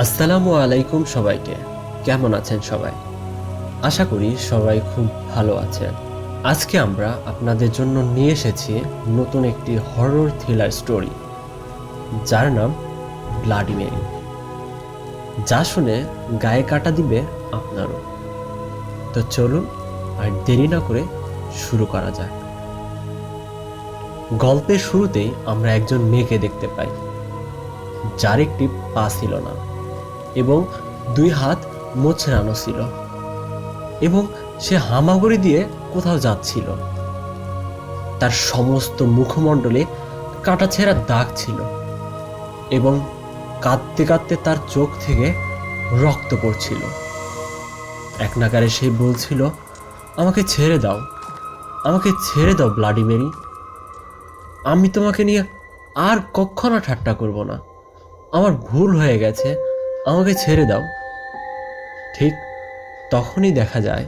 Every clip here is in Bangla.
আসসালামু আলাইকুম সবাইকে। কেমন আছেন সবাই? আশা করি সবাই খুব ভালো আছেন। আজকে আমরা আপনাদের জন্য নিয়ে এসেছি নতুন একটি হরর থ্রিলার স্টোরি যার নাম ব্লাডি মেরি যা শুনে গায়ে কাটা দিবে আপনারও। তো চলুন আর দেরি না করে শুরু করা যাক। গল্পের শুরুতেই আমরা একজন মেয়েকে দেখতে পাই, যার একটি পা ছিল না। এবং দুই হাত মোছড়ানো ছিল এবং সে হামাগুড়ি দিয়ে কোথাও যাচ্ছিল। তার সমস্ত মুখমণ্ডলে কাটাছেঁড়া দাগ ছিল এবং কাঁদতে কাঁদতে তার চোখ থেকে রক্ত পড়ছিল। এক নাগারে সে বলছিল, আমাকে ছেড়ে দাও, আমাকে ছেড়ে দাও, ব্লাডি মেরি। আমি তোমাকে নিয়ে আর কখনো ঠাট্টা করব না। আমার ভুল হয়ে গেছে আমাকে ছেড়ে দাও। ঠিক তখনই দেখা যায়,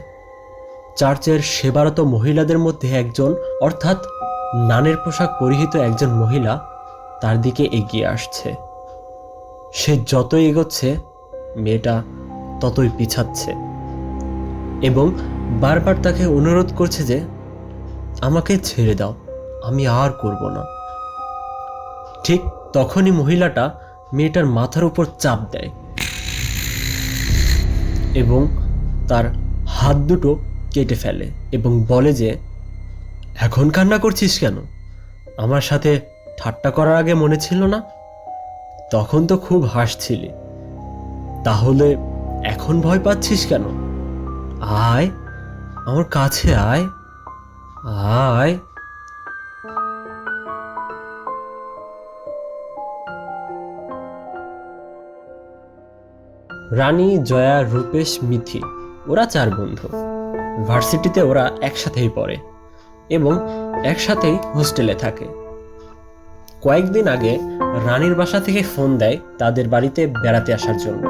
চার্চের সেবারত মহিলাদের মধ্যে একজন, অর্থাৎ নানের পোশাক পরিহিত একজন মহিলা, তার দিকে এগিয়ে আসছে। সে যতই এগোচ্ছে, মেয়েটা ততই পিছাচ্ছে এবং বারবার তাকে অনুরোধ করছে যে, আমাকে ছেড়ে দাও, আমি আর করব না। ঠিক তখনই মহিলাটা মেয়েটার মাথার উপর চাপ দেয়। এবং তার হাত দুটো কেটে ফেলে এবং বলে যে, এখন কান্না করছিস কেন? আমার সাথে ঠাট্টা করার আগে মনে ছিল না? তখন তো খুব হাসছিলি। তাহলে এখন ভয় পাচ্ছিস কেন? আয়, আমার কাছে আয়। আয়। রানী, জয়া, রূপেশ, মিথি, ওরা চার বন্ধু। ভার্সিটিতে ওরা একসাথেই পড়ে এবং একসাথেই হোস্টেলে থাকে। কয়েকদিন আগে রানীর বাসা থেকে ফোন দেয় তাদের বাড়িতে বেড়াতে আসার জন্য।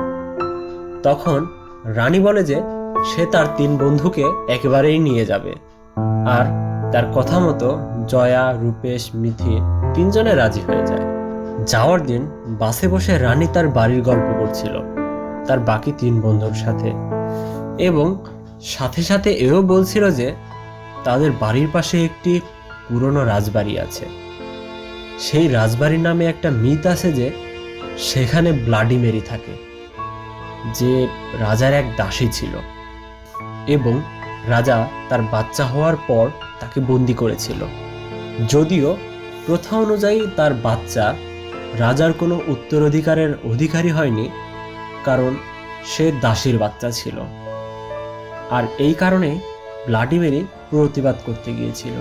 তখন রানী বলে যে সে তার তিন বন্ধুকে একেবারেই নিয়ে যাবে। আর তার কথা মতো জয়া, রূপেশ, মিথি তিনজনে রাজি হয়ে যায়। যাওয়ার দিন বাসে বসে রানী তার বাড়ির গল্প করছিল তার বাকি তিন বন্ধুর সাথে। এবং সাথে সাথে এও বলছিল যে, তাদের বাড়ির পাশে একটি পুরনো রাজবাড়ি আছে। সেই রাজবাড়ির নামে একটা মিথ আছে যে, সেখানে ব্লাডি মেরি থাকে, যে রাজার এক দাসী ছিল। এবং রাজা তার বাচ্চা হওয়ার পর তাকে বন্দি করেছিল। যদিও প্রথা অনুযায়ী তার বাচ্চা রাজার কোনো উত্তরাধিকারের অধিকারী হয়নি কারণ সে দাসীর বাচ্চা ছিল। আর এই কারণে ব্লাডিমেরি প্রতিবাদ করতে গিয়েছিল,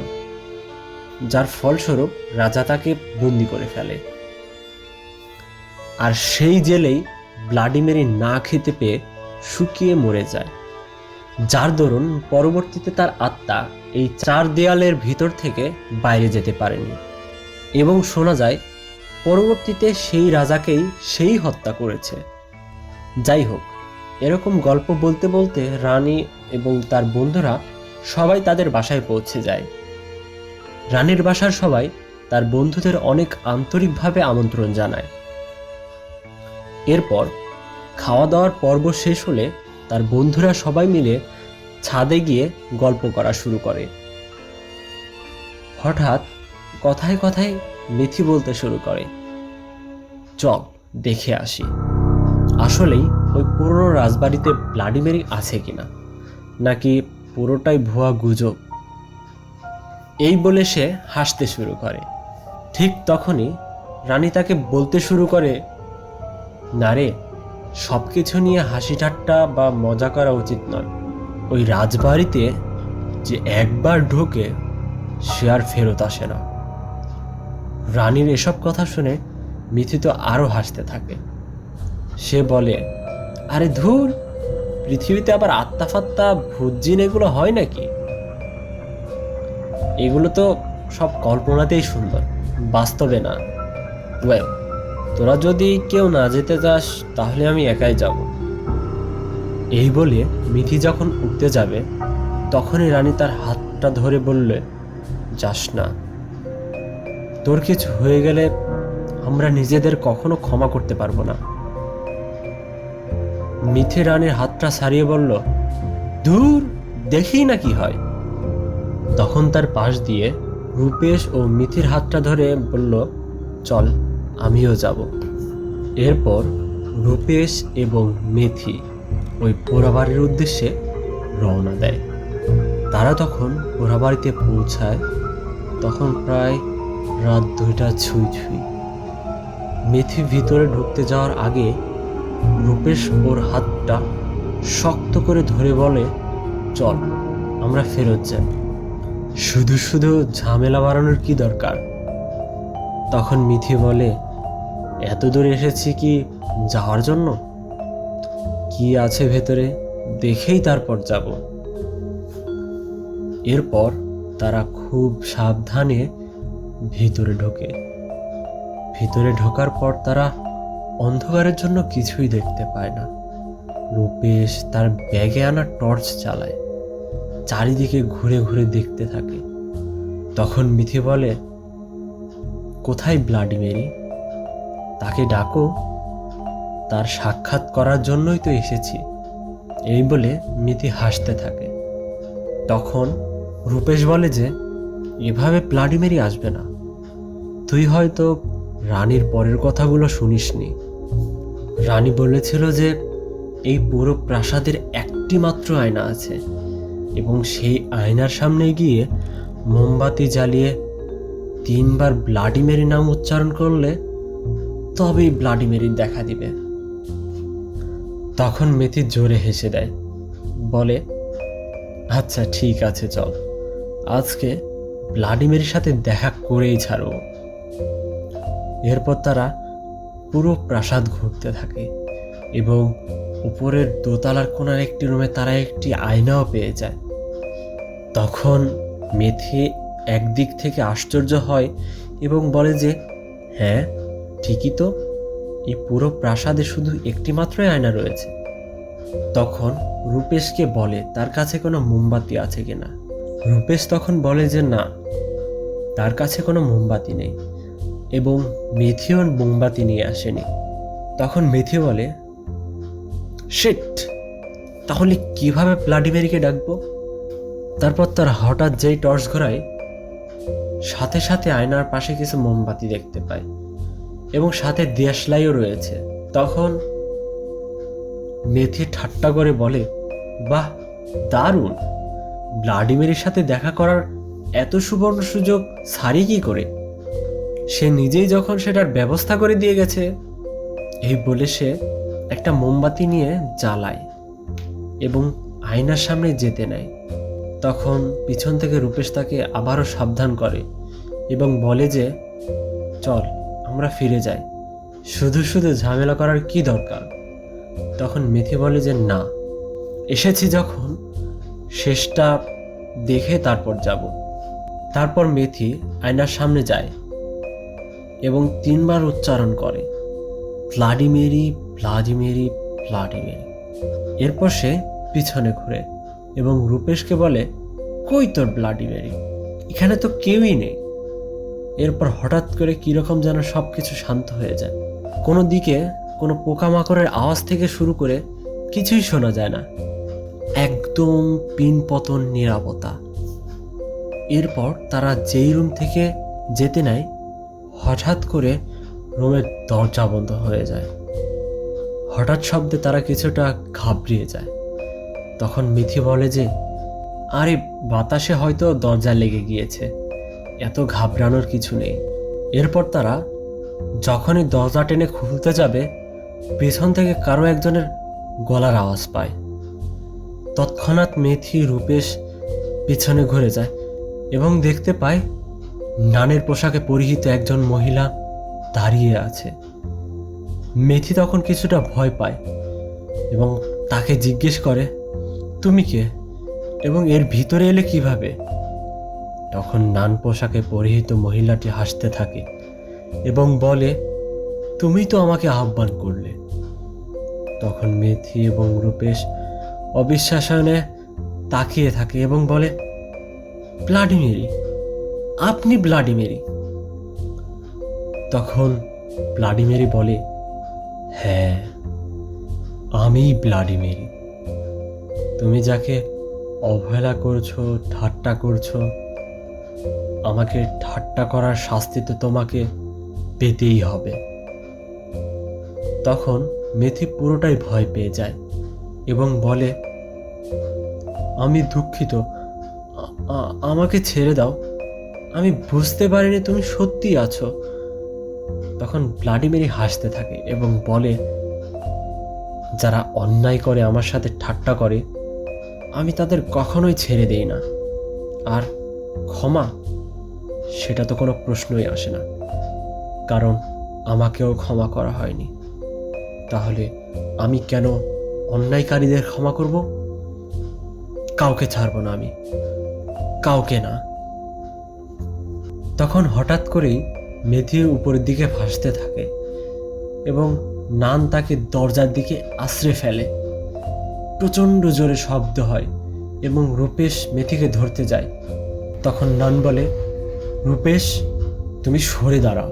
যার ফলস্বরূপ রাজা তাকে বন্দি করে ফেলে। আর সেই জেলেই ব্লাডিমেরি না খেতে পেয়ে শুকিয়ে মরে যায়, যার দরুন পরবর্তীতে তার আত্মা এই চার দেয়ালের ভিতর থেকে বাইরে যেতে পারেনি। এবং শোনা যায়, পরবর্তীতে সেই রাজাকেই সেই হত্যা করেছে। যাই হোক, এরকম গল্প বলতে বলতে রানী এবং তার বন্ধুরা সবাই তাদের বাসায় পৌঁছে যায়। রানীর বাসার সবাই তার বন্ধুদের অনেক আন্তরিকভাবে আমন্ত্রণ জানায়। এরপর খাওয়া দাওয়ার পর্ব শেষ হলে তার বন্ধুরা সবাই মিলে ছাদে গিয়ে গল্প করা শুরু করে। হঠাৎ কথায় কথায় মিথি বলতে শুরু করে, চল, দেখে আসি। আসলেই ওই পুরনো রাজবাড়িতে ব্লাডিমেরি আছে কিনা? নাকি পুরোটাই ভুয়া গুজব? এই বলে সে হাসতে শুরু করে। ঠিক তখনই রানী তাকে বলতে শুরু করে, না রে সব কিছু নিয়ে হাসি ঠাট্টা বা মজা করা উচিত নয়। ওই রাজবাড়িতে যে একবার ঢোকে, সে আর ফেরত আসে না। রানীর এসব কথা শুনে মিথি তো আরও হাসতে থাকে। সে বলে, আরে ধুর, পৃথিবীতে আবার আত্মা ফাত্তা ভুজিন এগুলো হয় নাকি? এগুলো তো সব কল্পনাতেই সুন্দর, বাস্তবে না। ওয়েল, তোরা যদি কেউ না যেতে চাস তাহলে আমি একাই যাব। এই বলে মিথি যখন উঠতে যাবে, তখনই রানী তার হাতটা ধরে বললে, যাস না। তোর কিছু হয়ে গেলে আমরা নিজেদের কখনো ক্ষমা করতে পারব না। মিথি রানের হাতটা ছাড়িয়ে বলল দূর দেখি না কি হয়। তখন তার পাশ দিয়ে রূপেশ ও মিথির হাতটা ধরে বলল, চল, আমিও যাব। এরপর রূপেশ এবং মেথি ওই পোড়াবাড়ির উদ্দেশ্যে রওনা দেয়। তারা তখন পোড়াবাড়িতে পৌঁছায়। তখন প্রায় রাত দুইটা ছুঁই ছুঁই। মেথি ভিতরে ঢুকতে যাওয়ার আগে রূপেশ ওর হাতটা শক্ত করে ধরে বলে, চল, আমরা ফেরত যাই। শুধু শুধু ঝামেলা বাড়ানোর কি দরকার? তখন মিথি বলে, এত দূর এসেছি কি যাওয়ার জন্য? কি আছে ভেতরে দেখেই তারপর যাব। এরপর তারা খুব সাবধানে ভিতরে ঢোকে। ভিতরে ঢোকার পর তারা অন্ধকারের জন্য কিছুই দেখতে পায় না। রূপেশ তার ব্যাগে আনা টর্চ চালায়। চারিদিকে ঘুরে ঘুরে দেখতে থাকে। তখন মিথি বলে, কোথায় ব্লাডি মেরি? তাকে ডাকো। তার সাক্ষাৎ করার জন্যই তো এসেছি। এই বলে মিথি হাসতে থাকে। তখন রূপেশ বলে যে, এভাবে প্লাডিমেরি আসবে না। তুই হয়তো রানীর পরের কথাগুলো শুনিসনি। রানী বলেছিল যে, এই পুরো প্রাসাদের একটি মাত্র আয়না আছে এবং সেই আয়নার সামনে গিয়ে মোমবাতি জ্বালিয়ে তিনবার ব্লাডিমেরি নাম উচ্চারণ করলে তবেই ব্লাডিমেরির দেখা দিবে। তখন মেথি জোরে হেসে দেয়, বলে আচ্ছা ঠিক আছে, চল। আজকে ব্লাডিমেরির সাথে দেখা করেই ছাড়ব। এরপর তারা পুরো প্রাসাদ ঘুরতে থাকে এবং উপরের দোতলার কোনার একটি রুমে তারা একটি আয়নাও পেয়ে যায়। তখন মেথি একদিক থেকে আশ্চর্য হয় এবং বলে যে হ্যাঁ ঠিকই তো, এই পুরো প্রাসাদে শুধু একটি মাত্রই আয়না রয়েছে। তখন রূপেশকে বলে, তার কাছে কোনো মোমবাতি আছে কিনা? রূপেশ তখন বলে যে, না, তার কাছে কোনো মোমবাতি নেই। এবং মেথিও মোমবাতি নিয়ে আসেনি। তখন মেথি বলে, শিট, তাহলে কীভাবে প্লাডিমেরিকে ডাকবো? তারপর তার হঠাৎ যেই টর্চ ঘোরায়, সাথে সাথে আয়নার পাশে কিছু মোমবাতি দেখতে পায় এবং সাথে দেশলাইও রয়েছে। তখন মেথি ঠাট্টা করে বলে, বাহ, দারুণ! ভ্লাডিমিরের সাথে দেখা করার এত সুবর্ণ সুযোগ, সারি কি করে? সে নিজেই যখন সেটার ব্যবস্থা করে দিয়ে গেছে, এই বলে সে একটা মোমবাতি নিয়ে জ্বালায় এবং আয়নার সামনে যেতে নেয়। তখন পিছন থেকে রূপেশ তাকে আবারও সাবধান করে এবং বলে যে, চল, আমরা ফিরে যাই। শুধু শুধু ঝামেলা করার কি দরকার? তখন মেথি বলে যে, না, এসেছি যখন, শেষটা দেখে তারপর যাব। তারপর মেথি আয়নার সামনে যায়। এবং তিনবার উচ্চারণ করে। ভ্লাডিমেরি ভ্লাডিমেরি ভ্লাডিমেরি। এরপর সে পিছনে ঘুরে এবং রূপেশকে বলে, কই তোর ভ্লাডিমেরি? এখানে তো কেউই নেই। এরপর হঠাৎ করে কীরকম যেন সব কিছু শান্ত হয়ে যায়। কোনো দিকে কোনো পোকামাকড়ের আওয়াজ থেকে শুরু করে কিছুই শোনা যায় না। একদম পিন পতন নিরাপত্তা। এরপর তারা যেই রুম থেকে যেতে নেয় হঠাৎ করে রুমের দরজা বন্ধ হয়ে যায়। হঠাৎ শব্দে তারা কিছুটা ঘাবড়িয়ে যায়। তখন মিথি বলে যে, আরে, বাতাসে হয়তো দরজা লেগে গিয়েছে। এত ঘাবড়ানোর কিছু নেই। এরপর তারা যখনই দরজা টেনে খুলতে যাবে, পেছন থেকে কারও একজনের গলার আওয়াজ পায়। তৎক্ষণাৎ মেথি রূপেশ পিছনে ঘুরে যায় এবং দেখতে পায় নানের পোশাকে পরিহিত একজন মহিলা দাঁড়িয়ে আছে। মেথি তখন কিছুটা ভয় পায় এবং তাকে জিজ্ঞেস করে, তুমি কে? এবং এর ভিতরে এলে কীভাবে? তখন নান পোশাকে পরিহিত মহিলাটি হাসতে থাকে এবং বলে, তুমি তো আমাকে আহ্বান করলে। তখন মেথি এবং রূপেশ অবিশ্বাসনে তাকিয়ে থাকে এবং বলে ব্লাডিমেরি আপনি ব্লাডিমেরি। তখন ব্লাডিমেরি বলে হ্যাঁ আমি ব্লাডিমেরি। তুমি যাকে অবহেলা করছ, ঠাট্টা করছ, আমাকে ঠাট্টা করার শাস্তি তো তোমাকে পেতেই হবে। তখন মেথি পুরোটাই ভয় পেয়ে যায় এবং বলে, আমি দুঃখিত। আমাকে ছেড়ে দাও। আমি বুঝতে পারিনি তুমি সত্যি আছো। তখন ব্লাডিমেরি হাসতে থাকে এবং বলে, যারা অন্যায় করে আমার সাথে ঠাট্টা করে, আমি তাদের কখনোই ছেড়ে দেই না। আর ক্ষমা, সেটা তো কোনো প্রশ্নই আসে না। কারণ আমাকেও ক্ষমা করা হয়নি। তাহলে আমি কেন অন্যায়কারীদের ক্ষমা করব? কাউকে ছাড়বো না আমি। কাউকে না। তখন হঠাৎ করেই মেথির উপরের দিকে ভাসতে থাকে এবং নান তাকে দরজার দিকে আশ্রে ফেলে। প্রচণ্ড জোরে শব্দ হয় এবং রূপেশ মেথিকে ধরতে যায়। তখন নান বলে, রূপেশ, তুমি সরে দাঁড়াও,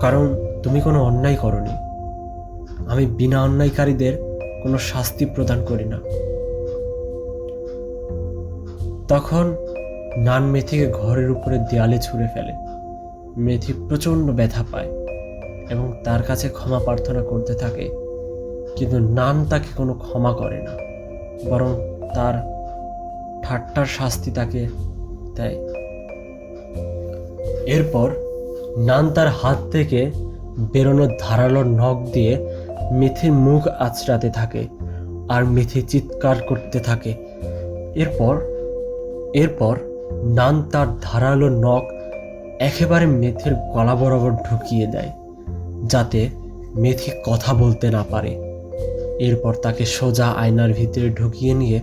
কারণ তুমি কোনো অন্যায় করনি। আমি বিনা অন্যায়কারীদের কোনো শাস্তি প্রদান করি না। তখন নান মেথিকে ঘরের উপরে দেয়ালে ছুঁড়ে ফেলে। মেথি প্রচণ্ড ব্যথা পায় এবং তার কাছে ক্ষমা প্রার্থনা করতে থাকে, কিন্তু নান তাকে কোনো ক্ষমা করে না, বরং তার ঠাট্টার শাস্তি তাকে দেয়। এরপর নান তার হাত থেকে বেরোনো ধারালো নখ দিয়ে মেথির মুখ আঁচড়াতে থাকে আর মেথি চিৎকার করতে থাকে। এরপর এরপর নান তার ধারালো নখ একেবারে মেথির গলা বরাবর ঢুকিয়ে দেয়, যাতে মেথি কথা বলতে না পারে। এরপর তাকে সোজা আয়নার ভিতরে ঢুকিয়ে নিয়ে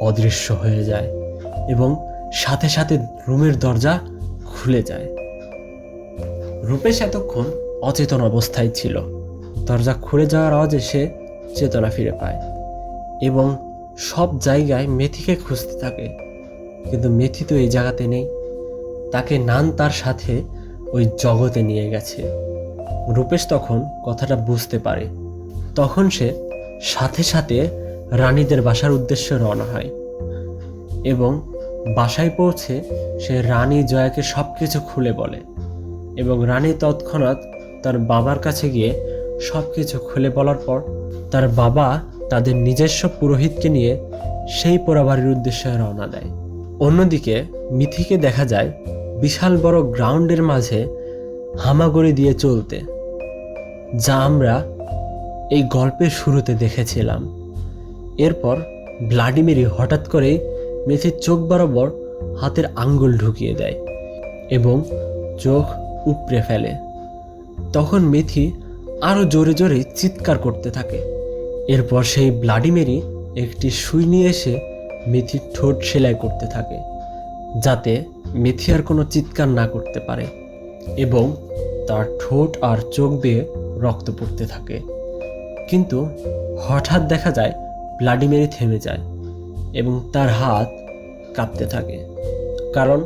অদৃশ্য হয়ে যায় এবং সাথে সাথে রুমের দরজা খুলে যায়। রূপেশ এতক্ষণ অচেতন অবস্থায় ছিল। দরজা খুলে যাওয়ার আওয়াজে সে চেতনা ফিরে পায় এবং সব জায়গায় মেথিকে খুঁজতে থাকে। কিন্তু মেথি তো এই জায়গাতে নেই। তাকে নান তার সাথে ওই জগতে নিয়ে গেছে। রূপেশ তখন কথাটা বুঝতে পারে। তখন সে সাথে সাথে রানীদের বাসার উদ্দেশ্যে রওনা হয় এবং বাসায় পৌঁছে সে রানী জয়াকে সব কিছু খুলে বলে এবং রানী তৎক্ষণাৎ তার বাবার কাছে গিয়ে সব কিছু খুলে বলার পর তার বাবা তাদের নিজস্ব পুরোহিতকে নিয়ে সেই পোড়াবাড়ির উদ্দেশ্যে রওনা দেয়। অন্যদিকে মিথিকে দেখা যায় বিশাল বড় গ্রাউন্ডের মাঝে হামাগুড়ি দিয়ে চলতে, যা আমরা এই গল্পের শুরুতে দেখেছিলাম। এরপর ভ্লাডিমিরি হঠাৎ করেই মেথির চোখ বরাবর হাতের আঙ্গুল ঢুকিয়ে দেয় এবং চোখ উপড়ে ফেলে। তখন মেথি আরও জোরে জোরে চিৎকার করতে থাকে। এরপর সেই ব্লাডিমেরি একটি সুই নিয়ে এসে মেথির ঠোঁট সেলাই করতে থাকে, যাতে মেথি আর কোনো চিৎকার না করতে পারে এবং তার ঠোঁট আর চোখ দিয়ে রক্ত পড়তে থাকে। কিন্তু হঠাৎ দেখা যায় ভ্লাডিমিরি থেমে যায় এবং তার হাত কাঁপতে থাকে। কারণ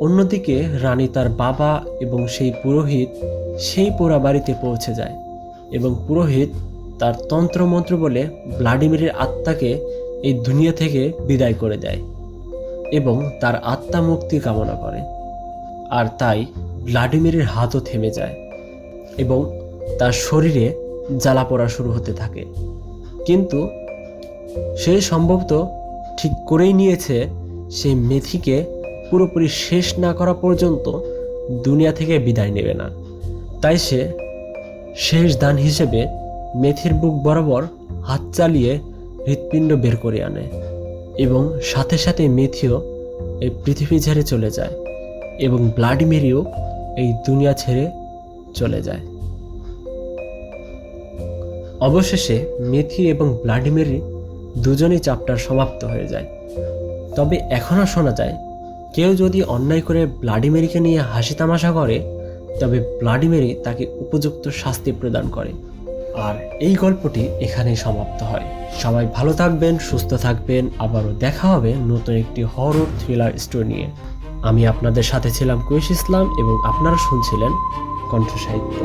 অন্যদিকে রানী তার বাবা এবং সেই পুরোহিত সেই পোড়া বাড়িতে পৌঁছে যায় এবং পুরোহিত তার তন্ত্রমন্ত্র বলে ভ্লাডিমিরের আত্মাকে এই দুনিয়া থেকে বিদায় করে দেয় এবং তার আত্মা মুক্তি কামনা করে। আর তাই ভ্লাডিমিরের হাতও থেমে যায় এবং তার শরীরে জ্বালা পড়া শুরু হতে থাকে। কিন্তু সে সম্ভবত ঠিক করেই নিয়েছে সে মেথিকে পুরোপুরি শেষ না করা পর্যন্ত দুনিয়া থেকে বিদায় নেবে না। তাই সে শেষ দান হিসেবে মেথির বুক বরাবর হাত চালিয়ে হৃৎপিণ্ড বের করে আনে এবং সাথে সাথে মেথিও এই পৃথিবী ছেড়ে চলে যায় এবং ব্লাডিমিরিও এই দুনিয়া ছেড়ে চলে যায়। অবশেষে মেথি এবং ব্লাডিমিরি দুজনেই চাপটার সমাপ্ত হয়ে যায়। তবে এখনও শোনা যায়, কেউ যদি অন্যায় করে ব্লাডিমেরিকে নিয়ে হাসি তামাশা করে, তবে ব্লাডিমেরি তাকে উপযুক্ত শাস্তি প্রদান করে। আর এই গল্পটি এখানেই সমাপ্ত হয়। সবাই ভালো থাকবেন, সুস্থ থাকবেন। আবারও দেখা হবে নতুন একটি হরর থ্রিলার স্টোরি নিয়ে। আমি আপনাদের সাথে ছিলাম কুয়েশ ইসলাম এবং আপনারা শুনছিলেন কণ্ঠ সাহিত্য